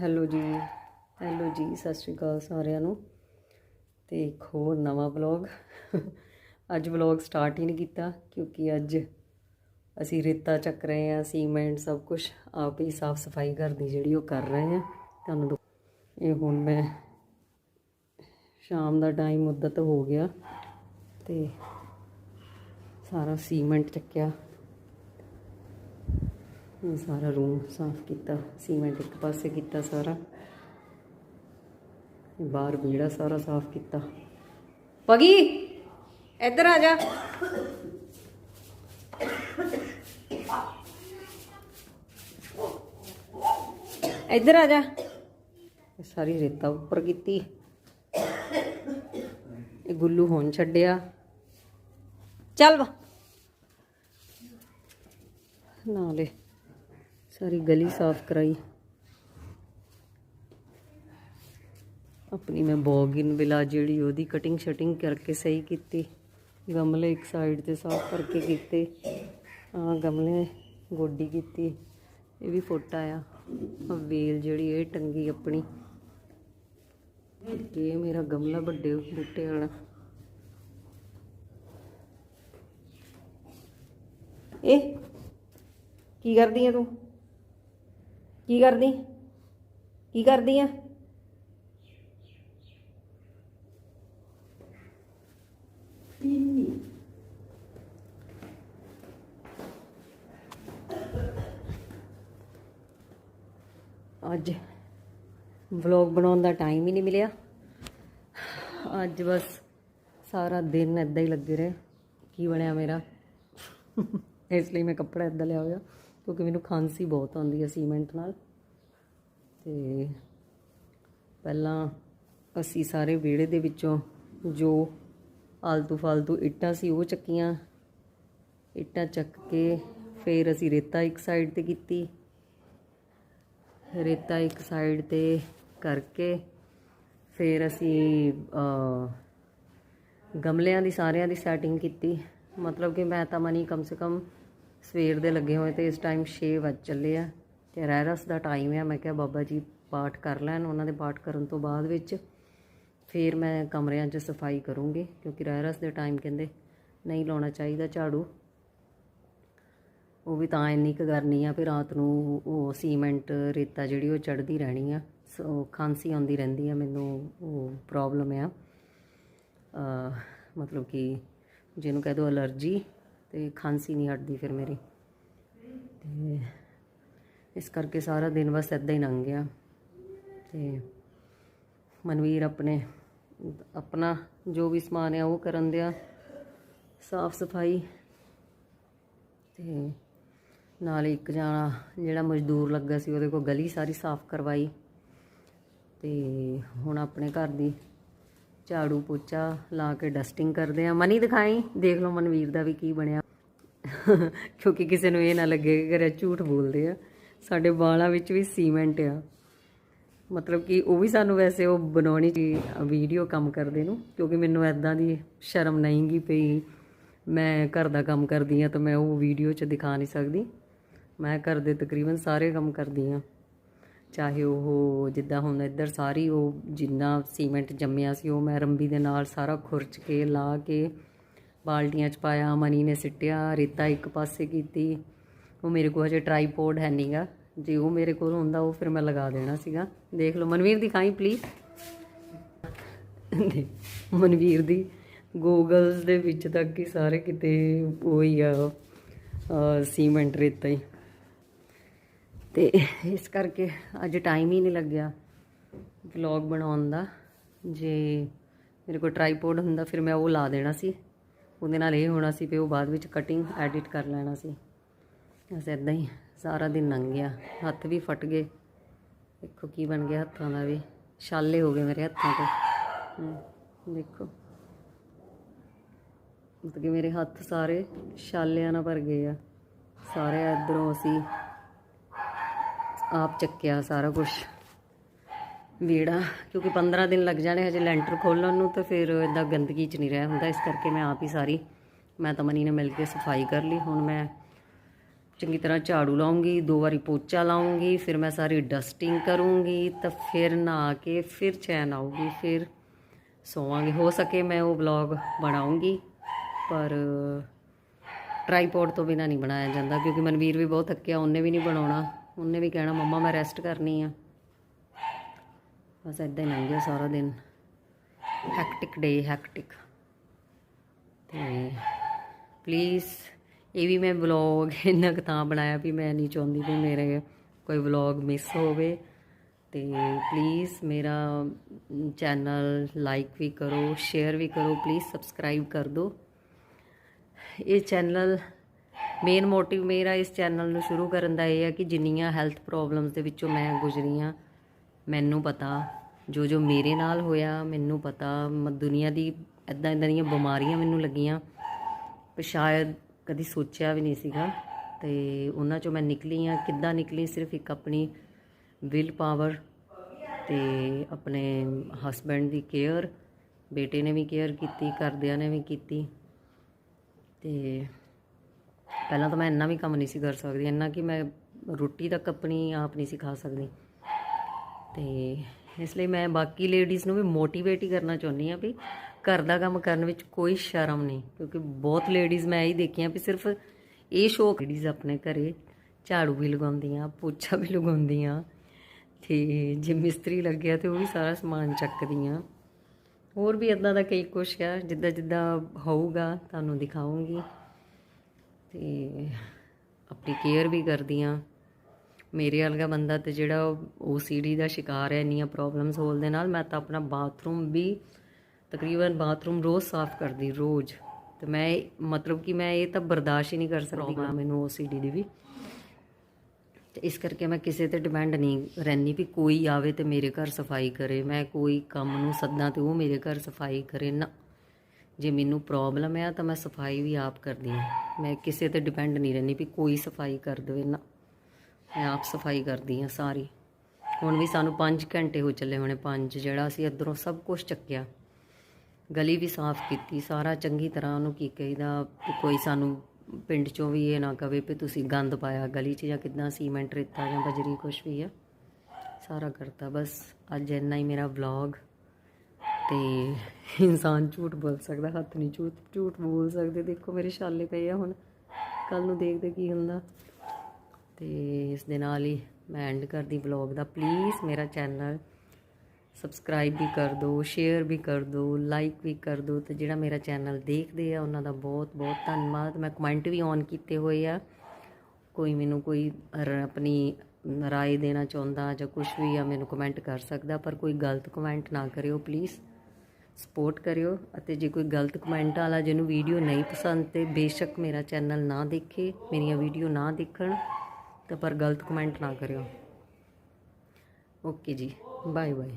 Hello ਜੀ hello ਜੀ, ਸਤਿ ਸ਼੍ਰੀ ਅਕਾਲ ਸਾਰਿਆਂ ਨੂੰ। ਤੇ ਇੱਕ ਹੋਰ ਨਵਾਂ ਵਲੌਗ। ਅੱਜ ਵਲੌਗ ਸਟਾਰਟ ਹੀ ਨਹੀਂ ਕੀਤਾ, ਕਿਉਂਕਿ ਅੱਜ ਅਸੀਂ ਰੇਤਾ ਚੱਕ ਰਹੇ ਹਾਂ, ਸੀਮੈਂਟ, ਸਭ ਕੁਝ ਆਪ ਹੀ ਸਾਫ਼ ਸਫ਼ਾਈ ਘਰ ਦੀ ਜਿਹੜੀ ਉਹ ਕਰ ਰਹੇ ਹਾਂ। ਤੁਹਾਨੂੰ ਦਿਖ- ਇਹ ਹੁਣ ਮੈਂ ਸ਼ਾਮ ਦਾ ਟਾਈਮ ਮੁੱਦਤ ਹੋ ਗਿਆ ਤੇ ਸਾਰਾ ਸੀਮੈਂਟ ਚੱਕਿਆ। ਇਹ ਸਾਰਾ ਰੂਮ ਸਾਫ਼ ਕੀਤਾ ਸੀਮੈਂਟ ਇੱਕ ਪਾਸੇ ਕੀਤਾ ਸਾਰਾ। ਬਾਹਰ ਵਿਹੜਾ ਸਾਰਾ ਸਾਫ਼ ਕੀਤਾ। ਪਗੀ, ਇੱਧਰ ਆ ਜਾ। ਇੱਧਰ ਆ ਜਾ। ਸਾਰੀ ਰੇਤਾ ਉੱਪਰ ਕੀਤੀ। ਇਹ ਗੁੱਲੂ ਹੋਣ ਛੱਡਿਆ। ਚੱਲ ਵਾ। ਨਾਲੇ ਸਾਰੀ ਗਲੀ ਸਾਫ਼ ਕਰਾਈ। ਆਪਣੀ ਮੈਂ ਬੋਗਿਨ ਵਿਲਾ ਜਿਹੜੀ ਉਹਦੀ ਕਟਿੰਗ ਸ਼ਟਿੰਗ ਕਰਕੇ ਸਹੀ ਕੀਤੀ। ਗਮਲੇ ਇੱਕ ਸਾਈਡ ਤੇ ਸਾਫ਼ ਕਰਕੇ ਕੀਤੇ। ਆ ਗਮਲੇ ਗੋਡੀ ਕੀਤੀ। ਇਹ ਵੀ ਫੋਟਾ ਆ ਵੇਲ ਜਿਹੜੀ ਇਹ ਟੰਗੀ ਆਪਣੀ। ਇਹ ਮੇਰਾ ਗਮਲਾ ਵੱਡੇ ਬੂਟੇ ਵਾਲਾ। ਇਹ ਕੀ ਕਰਦੀ ਆ ਤੂੰ? ਕੀ ਕਰਦੀ? ਕੀ ਕਰਦੀ ਆ? ਅੱਜ ਵਲੌਗ ਬਣਾਉਣ ਦਾ ਟਾਈਮ ਹੀ ਨਹੀਂ ਮਿਲਿਆ। ਅੱਜ ਬਸ ਸਾਰਾ ਦਿਨ ਇਦਾਂ ਹੀ ਲੱਗੇ ਰਹੇ। ਕੀ ਬਣਿਆ ਮੇਰਾ? ਇਸ ਲਈ ਮੈਂ ਕੱਪੜਾ ਇਦਾਂ ਲਿਆ ਹੋਇਆ। ਕਿਉਂਕਿ ਮੈਨੂੰ ਖਾਂਸੀ ਬਹੁਤ ਆਉਂਦੀ ਹੈ ਸੀਮੈਂਟ ਨਾਲ। ਤੇ ਪਹਿਲਾਂ ਅਸੀਂ ਸਾਰੇ ਵਿਹੜੇ ਦੇ ਵਿੱਚੋਂ ਜੋ ਆਲਤੂ ਫਾਲਤੂ ਇੱਟਾਂ ਸੀ ਉਹ ਚੱਕੀਆਂ। ਇੱਟਾਂ ਚੱਕ ਕੇ ਫਿਰ ਅਸੀਂ ਰੇਤਾ ਇੱਕ ਸਾਈਡ ਤੇ ਕੀਤੀ। ਰੇਤਾ ਇੱਕ ਸਾਈਡ ਤੇ ਕਰਕੇ ਫਿਰ ਅਸੀਂ ਗਮਲਿਆਂ ਦੀ ਸਾਰਿਆਂ ਦੀ ਸੈਟਿੰਗ ਕੀਤੀ। ਮਤਲਬ ਕਿ ਮੈਂ ਤਾਂ ਮਨੀ ਕਮ ਸੇ ਕਮ ਸਵੇਰ ਦੇ ਲੱਗੇ ਹੋਏ ਤੇ ਇਸ ਟਾਈਮ 6 ਵਜ ਚੱਲੇ ਆ ਤੇ ਰਹਿਰਸ ਦਾ ਟਾਈਮ ਆ। ਮੈਂ ਕਿਹਾ ਬਾਬਾ ਜੀ ਪਾਠ ਕਰ ਲੈਣ, ਉਹਨਾਂ ਦੇ ਪਾਠ ਕਰਨ ਤੋਂ ਬਾਅਦ ਵਿੱਚ ਫਿਰ ਮੈਂ ਕਮਰਿਆਂ 'ਚ ਸਫ਼ਾਈ ਕਰੂੰਗੀ, ਕਿਉਂਕਿ ਰਹਿਰਸ ਦੇ ਟਾਈਮ ਕਹਿੰਦੇ ਨਹੀਂ ਲਾਉਣਾ ਚਾਹੀਦਾ ਝਾੜੂ। ਉਹ ਵੀ ਤਾਂ ਇੰਨੀ ਕੁ ਕਰਨੀ ਆ ਫਿਰ ਰਾਤ ਨੂੰ ਉਹ ਸੀਮੈਂਟ, ਰੇਤਾ ਜਿਹੜੀ ਉਹ ਚੜਦੀ ਰਹਿਣੀ ਆ। ਸੋ ਖਾਂਸੀ ਆਉਂਦੀ ਰਹਿੰਦੀ ਆ, ਮੈਨੂੰ ਉਹ ਪ੍ਰੋਬਲਮ ਆ। ਮਤਲਬ ਕਿ ਜਿਹਨੂੰ ਕਹਿ ਦੋ ਅਲਰਜੀ। ਤੇ ਖਾਂਸੀ ਨਹੀਂ ਹਟਦੀ ਫਿਰ ਮੇਰੀ। ਤੇ ਇਸ ਕਰਕੇ ਸਾਰਾ ਦਿਨ ਬਸ ਇੱਦਾਂ ਹੀ ਲੰਘ ਗਿਆ। ਤੇ ਮਨਵੀਰ ਆਪਣੇ, ਆਪਣਾ ਜੋ ਵੀ ਸਮਾਨ ਆ ਉਹ ਕਰਨ ਦਿਆ। ਸਾਫ਼ ਸਫ਼ਾਈ। ਤੇ ਨਾਲ ਇੱਕ ਜਾਣਾ ਜਿਹੜਾ ਮਜ਼ਦੂਰ ਲੱਗਾ ਸੀ, ਉਹਦੇ ਕੋਲ ਗਲੀ ਸਾਰੀ ਸਾਫ਼ ਕਰਵਾਈ। ਤੇ ਹੁਣ ਆਪਣੇ ਘਰ ਦੀ ਝਾੜੂ ਪੋਚਾ ਲਾ ਕੇ ਡਸਟਿੰਗ ਕਰਦੇ ਆ। ਮਨੀ ਦਿਖਾਈ, ਦੇਖ ਲਓ ਮਨਵੀਰ ਦਾ ਵੀ ਕੀ ਬਣਿਆ। ਕਿਉਂਕਿ ਕਿਸੇ ਨੂੰ ਇਹ ਨਾ ਲੱਗੇ ਕਿ ਘਰੇ ਝੂਠ ਬੋਲਦੇ ਆ। ਸਾਡੇ ਵਾਲਾਂ ਵਿੱਚ ਵੀ ਸੀਮੈਂਟ ਆ। ਮਤਲਬ ਕਿ ਉਹ ਵੀ ਸਾਨੂੰ ਵੈਸੇ ਉਹ ਬਣਾਉਣੀ ਸੀ ਵੀਡੀਓ ਕੰਮ ਕਰਦੇ ਨੂੰ, ਕਿਉਂਕਿ ਮੈਨੂੰ ਐਦਾਂ ਦੀ ਸ਼ਰਮ ਨਹੀਂਗੀ ਪਈ। ਮੈਂ ਘਰ ਦਾ ਕੰਮ ਕਰਦੀ ਆ ਤਾਂ ਮੈਂ ਉਹ ਵੀਡੀਓ 'ਚ ਦਿਖਾ ਨਹੀਂ ਸਕਦੀ। ਮੈਂ ਘਰ ਦੇ ਤਕਰੀਬਨ ਸਾਰੇ ਕੰਮ ਕਰਦੀ ਆ ਚਾਹੇ ਉਹ ਜਿੱਦਾਂ ਹੁਣ ਇੱਧਰ ਸਾਰੀ ਉਹ ਜਿੰਨਾ ਸੀਮੈਂਟ ਜੰਮਿਆ ਸੀ, ਉਹ ਮੈਂ ਰੰਬੀ ਦੇ ਨਾਲ ਸਾਰਾ ਖੁਰਚ ਕੇ, ਲਾ ਕੇ ਬਾਲਟੀਆਂ 'ਚ ਪਾਇਆ, ਮਨੀ ਨੇ ਸਿੱਟਿਆ, ਰੇਤਾ ਇੱਕ ਪਾਸੇ ਕੀਤੀ। ਉਹ ਮੇਰੇ ਕੋਲ ਹਜੇ ਟਰਾਈਪੋਡ ਹੈ ਨਹੀਂਗਾ ਜੇ ਉਹ ਮੇਰੇ ਕੋਲ ਹੁੰਦਾ, ਉਹ ਫਿਰ ਮੈਂ ਲਗਾ ਦੇਣਾ ਸੀਗਾ। ਦੇਖ ਲਓ, ਮਨਵੀਰ ਦਿਖਾਈ ਪਲੀਜ਼ ਮਨਵੀਰ ਦੀ ਗੂਗਲਸ ਦੇ ਵਿੱਚ ਤੱਕ ਹੀ ਸਾਰੇ ਕਿਤੇ ਉਹੀ ਆ ਸੀਮੈਂਟ ਰੇਤਾ ਹੀ। ਤੇ ਇਸ ਕਰਕੇ ਅੱਜ ਟਾਈਮ ਹੀ ਨਹੀਂ ਲੱਗਿਆ ਵਲੌਗ ਬਣਾਉਣ ਦਾ। ਜੇ ਮੇਰੇ ਕੋਲ ਟਰਾਈਪੋਡ ਹੁੰਦਾ, ਫਿਰ ਮੈਂ ਉਹ ਲਾ ਦੇਣਾ ਸੀ। ਉਹਦੇ ਨਾਲ ਇਹ ਹੋਣਾ ਸੀ ਵੀ ਉਹ ਬਾਅਦ ਵਿੱਚ ਕਟਿੰਗ ਐਡਿਟ ਕਰ ਲੈਣਾ ਸੀ। ਬਸ ਇਦਾਂ ਹੀ ਸਾਰਾ ਦਿਨ ਲੰਘ ਗਿਆ। ਹੱਥ ਵੀ ਫਟ ਗਏ। ਦੇਖੋ ਕੀ ਬਣ ਗਿਆ ਹੱਥਾਂ ਦਾ ਵੀ। ਛਾਲੇ ਹੋ ਗਏ ਮੇਰੇ ਹੱਥਾਂ ਤੇ। ਦੇਖੋ। ਮਤਲਬ ਕਿ ਮੇਰੇ ਹੱਥ ਸਾਰੇ ਛਾਲਿਆਂ ਨਾਲ ਭਰ ਗਏ ਆ। ਸਾਰੇ ਇਧਰੋਂ ਅਸੀਂ ਆਪ ਚੱਕਿਆ ਸਾਰਾ ਕੁਝ ਵਿਹੜਾ, ਕਿਉਂਕਿ 15 ਦਿਨ ਲੱਗ ਜਾਣੇ ਹਜੇ ਲੈਂਟਰ ਖੋਲਣ ਨੂੰ, ਤੇ ਫਿਰ ਇਦਾਂ ਗੰਦਗੀ ਚ ਨਹੀਂ ਰਹਿ ਹੁੰਦਾ। ਇਸ ਕਰਕੇ ਮੈਂ ਆਪ ਹੀ ਸਾਰੀ, ਮੈਂ ਤਾਂ ਮਨੀ ਨੇ ਮਿਲ ਕੇ ਸਫ਼ਾਈ ਕਰ ਲਈ। ਹੁਣ ਮੈਂ ਚੰਗੀ ਤਰ੍ਹਾਂ ਝਾੜੂ ਲਾਉਂਗੀ, ਦੋ ਵਾਰੀ ਪੋਚਾ ਲਾਉਂਗੀ, ਫਿਰ ਮੈਂ ਸਾਰੀ ਡਸਟਿੰਗ ਕਰੂੰਗੀ, ਤਾਂ ਫਿਰ ਨਹਾ ਕੇ ਫਿਰ ਚੈਨ ਆਊਗੀ, ਫਿਰ ਸੋਵਾਂਗੇ। ਹੋ ਸਕੇ ਮੈਂ ਉਹ ਵਲੌਗ ਬਣਾਉਂਗੀ, ਪਰ ਟ੍ਰਾਈਪੋਡ ਤੋਂ ਬਿਨਾ ਨਹੀਂ ਬਣਾਇਆ ਜਾਂਦਾ, ਕਿਉਂਕਿ ਮਨਵੀਰ ਵੀ ਬਹੁਤ ਥੱਕਿਆ, ਉਹਨੇ ਵੀ ਨਹੀਂ ਬਣਾਉਣਾ। ਉਹਨੇ ਵੀ ਕਹਿਣਾ, ਮੰਮਾ, ਮੈਂ ਰੈਸਟ ਕਰਨੀ ਆ। ਬਸ ਇਦਾਂ ਹੀ ਲੰਘ ਗਿਆ ਸਾਰਾ ਦਿਨ। ਹੈਕਟਿਕ ਡੇ ਹੈਕਟਿਕ ਤੇ ਪਲੀਜ਼ ਇਹ ਵੀ ਮੈਂ ਵਲੌਗ ਇੰਨਾ ਕੁ ਤਾਂ ਬਣਾਇਆ ਵੀ ਮੈਂ ਨਹੀਂ ਚਾਹੁੰਦੀ ਵੀ ਮੇਰੇ ਕੋਈ ਵਲੌਗ ਮਿਸ ਹੋਵੇ। ਤੇ ਪਲੀਜ਼ ਮੇਰਾ ਚੈਨਲ ਲਾਈਕ ਵੀ ਕਰੋ ਸ਼ੇਅਰ ਵੀ ਕਰੋ ਪਲੀਜ਼ ਸਬਸਕ੍ਰਾਈਬ ਕਰ ਦਿਓ। ਇਹ ਚੈਨਲ ਮੇਨ ਮੋਟਿਵ ਮੇਰਾ ਇਸ ਚੈਨਲ ਨੂੰ ਸ਼ੁਰੂ ਕਰਨ ਦਾ ਇਹ ਹੈ ਕਿ ਜਿੰਨੀਆਂ ਹੈਲਥ ਪ੍ਰੋਬਲਮਸ ਦੇ ਵਿੱਚੋਂ ਮੈਂ ਗੁਜ਼ਰੀ ਹਾਂ ਮੈਨੂੰ ਪਤਾ, ਜੋ ਜੋ ਮੇਰੇ ਨਾਲ ਹੋਇਆ, ਮੈਨੂੰ ਪਤਾ, ਮ- ਦੁਨੀਆ ਦੀ ਇਦਾਂ ਇਦਾਂ ਦੀਆਂ ਬਿਮਾਰੀਆਂ ਮੈਨੂੰ ਲੱਗੀਆਂ, ਪਰ ਸ਼ਾਇਦ ਕਦੀ ਸੋਚਿਆ ਵੀ ਨਹੀਂ ਸੀਗਾ। ਤੇ ਉਹਨਾਂ ਚੋਂ ਮੈਂ ਨਿਕਲੀ ਆ ਕਿੱਦਾਂ ਨਿਕਲੀ, ਸਿਰਫ ਇੱਕ ਆਪਣੀ ਵਿਲ ਪਾਵਰ ਤੇ ਆਪਣੇ ਹਸਬੈਂਡ ਦੀ ਕੇਅਰ, ਬੇਟੇ ਨੇ ਵੀ ਕੇਅਰ ਕੀਤੀ, ਘਰਦਿਆਂ ਨੇ ਵੀ ਕੀਤੀ। ਤੇ ਪਹਿਲਾਂ ਤਾਂ ਮੈਂ ਇੰਨਾ ਵੀ ਕੰਮ ਨਹੀਂ ਸੀ ਕਰ ਸਕਦੀ, ਇੰਨਾ ਕਿ ਮੈਂ ਰੋਟੀ ਤੱਕ ਆਪਣੀ ਆਪ ਨਹੀਂ ਸੀ ਖਾ ਸਕਦੀ। ਤੇ ਇਸ ਲਈ ਮੈਂ ਬਾਕੀ ਲੇਡੀਜ਼ ਨੂੰ ਵੀ ਮੋਟੀਵੇਟ ਹੀ ਕਰਨਾ ਚਾਹੁੰਦੀ ਆ ਵੀ ਘਰ ਦਾ ਕੰਮ ਕਰਨ ਵਿੱਚ ਕੋਈ ਸ਼ਰਮ ਨਹੀਂ, ਕਿਉਂਕਿ ਬਹੁਤ ਲੇਡੀਜ਼ ਮੈਂ ਇਹ ਦੇਖੀਆਂ ਵੀ ਸਿਰਫ ਇਹ ਸ਼ੌਕ ਲੇਡੀਜ਼ ਆਪਣੇ ਘਰੇ ਝਾੜੂ ਵੀ ਲਗਾਉਂਦੀਆਂ, ਪੋਚਾ ਵੀ ਲਗਾਉਂਦੀਆਂ ਤੇ ਜੇ ਮਿਸਤਰੀ ਲੱਗਿਆ ਤੇ ਉਹ ਵੀ ਸਾਰਾ ਸਮਾਨ ਚੱਕਦੀਆਂ। ਹੋਰ ਵੀ ਇਦਾਂ ਦਾ ਕਈ ਕੁਛ ਆ, ਜਿੱਦਾਂ ਜਿੱਦਾਂ ਹੋਊਗਾ ਤੁਹਾਨੂੰ ਦਿਖਾਉਂਗੀ ਤੇ ਆਪਣੀ ਕੇਅਰ ਵੀ ਕਰਦੀਆਂ। ਮੇਰੇ ਵਰਗਾ ਬੰਦਾ ਤੇ ਜਿਹੜਾ OCD ਦਾ ਸ਼ਿਕਾਰ ਹੈ ਇੰਨੀਆਂ ਪ੍ਰੋਬਲਮਸ ਹੋਲ ਦੇ ਨਾਲ ਮੈਂ ਤਾਂ ਆਪਣਾ ਬਾਥਰੂਮ ਵੀ ਤਕਰੀਬਨ ਬਾਥਰੂਮ ਰੋਜ਼ ਸਾਫ਼ ਕਰਦੀ ਰੋਜ਼। ਤੇ ਮੈਂ ਮਤਲਬ ਕਿ ਮੈਂ ਇਹ ਤਾਂ ਬਰਦਾਸ਼ਤ ਹੀ ਨਹੀਂ ਕਰ ਸਕਦੀ ਕਿ ਮੈਨੂੰ OCD ਦੀ ਵੀ। ਤੇ ਇਸ ਕਰਕੇ ਮੈਂ ਕਿਸੇ ਤੇ ਡਿਪੈਂਡ ਨਹੀਂ ਰਹਿੰਦੀ ਵੀ ਕੋਈ ਆਵੇ ਤੇ ਮੇਰੇ ਘਰ ਸਫ਼ਾਈ ਕਰੇ। ਮੈਂ ਕੋਈ ਕੰਮ ਨੂੰ ਸੱਦਾਂ ਤੇ ਉਹ ਮੇਰੇ ਘਰ ਸਫ਼ਾਈ ਕਰੇ ਨਾ। ਜੇ ਮੈਨੂੰ ਪ੍ਰੋਬਲਮ ਹੈ ਤਾਂ ਮੈਂ ਸਫ਼ਾਈ ਵੀ ਆਪ ਕਰਦੀ ਹਾਂ। ਮੈਂ ਕਿਸੇ ਤੇ ਡਿਪੈਂਡ ਨਹੀਂ ਰਹਿੰਦੀ ਵੀ ਕੋਈ ਸਫ਼ਾਈ ਕਰ ਦੇਵੇ ਨਾ। ਮੈਂ ਆਪ ਸਫ਼ਾਈ ਕਰਦੀ ਹਾਂ ਸਾਰੀ। ਹੁਣ ਵੀ ਸਾਨੂੰ 5 ਘੰਟੇ ਹੋ ਚੱਲੇ ਹੋਣੇ 5 ਜਿਹੜਾ ਅਸੀਂ ਇੱਧਰੋਂ ਸਭ ਕੁਝ ਚੱਕਿਆ। ਗਲੀ ਵੀ ਸਾਫ਼ ਕੀਤੀ, ਸਾਰਾ ਚੰਗੀ ਤਰ੍ਹਾਂ ਉਹਨੂੰ ਕੀ ਕਹੀਦਾ ਵੀ ਕੋਈ ਸਾਨੂੰ ਪਿੰਡ ਚੋਂ ਵੀ ਇਹ ਨਾ ਕਵੇ ਵੀ ਤੁਸੀਂ ਗੰਦ ਪਾਇਆ, ਗਲੀ 'ਚ ਜਾਂ ਕਿਦਾਂ ਸੀਮੈਂਟ, ਰੇਤਾ ਜਾਂ ਬਜਰੀ ਕੁਛ ਵੀ ਆ। ਸਾਰਾ ਕਰਤਾ, ਬਸ ਅੱਜ ਇੰਨਾ ਹੀ ਮੇਰਾ ਵਲੌਗ ਤੇ ਇਨਸਾਨ ਝੂਠ ਬੋਲ ਸਕਦਾ, ਹੱਥ ਨਹੀਂ ਝੂਠ ਝੂਠ ਬੋਲ ਸਕਦੇ। ਦੇਖੋ ਮੇਰੇ ਛਾਲੇ ਪਏ ਆ ਹੁਣ। ਕੱਲ ਨੂੰ ਦੇਖਦੇ ਕੀ ਹੁੰਦਾ। ਤੇ ਇਸ ਦੇ ਨਾਲ ਹੀ ਮੈਂ ਐਂਡ ਕਰਦੀ ਵਲੌਗ ਦਾ। ਪਲੀਜ਼ ਮੇਰਾ ਚੈਨਲ ਸਬਸਕ੍ਰਾਈਬ ਵੀ ਕਰ ਦਿਓ ਸ਼ੇਅਰ ਵੀ ਕਰ ਦਿਓ ਲਾਈਕ ਵੀ ਕਰ ਦਿਓ ਤੇ ਜਿਹੜਾ ਮੇਰਾ ਚੈਨਲ ਦੇਖਦੇ ਆ, ਉਹਨਾਂ ਦਾ ਬਹੁਤ ਬਹੁਤ ਧੰਨਵਾਦ। ਮੈਂ ਕਮੈਂਟ ਵੀ ਔਨ ਕੀਤੇ ਹੋਏ ਆ। ਕੋਈ ਮੈਨੂੰ ਕੋਈ ਆਪਣੀ ਰਾਏ ਦੇਣਾ ਚਾਹੁੰਦਾ ਜਾਂ ਕੁਝ ਵੀ ਆ, ਮੈਨੂੰ ਕਮੈਂਟ ਕਰ ਸਕਦਾ, ਪਰ ਕੋਈ ਗਲਤ ਕਮੈਂਟ ਨਾ ਕਰਿਓ ਪਲੀਜ਼ ਸਪੋਰਟ ਕਰਿਓ। ਅਤੇ ਜੇ ਕੋਈ ਗਲਤ ਕਮੈਂਟ ਵਾਲਾ ਜਿਹਨੂੰ ਵੀਡੀਓ ਨਹੀਂ ਪਸੰਦ ਤੇ ਬੇਸ਼ੱਕ ਮੇਰਾ ਚੈਨਲ ਨਾ ਦੇਖੇ, ਮੇਰੀਆਂ ਵੀਡੀਓ ਨਾ ਦੇਖਣ। ਤਾਂ ਪਰ ਗਲਤ ਕਮੈਂਟ ਨਾ ਕਰਿਓ। ਓਕੇ ਜੀ ਬਾਏ ਬਾਏ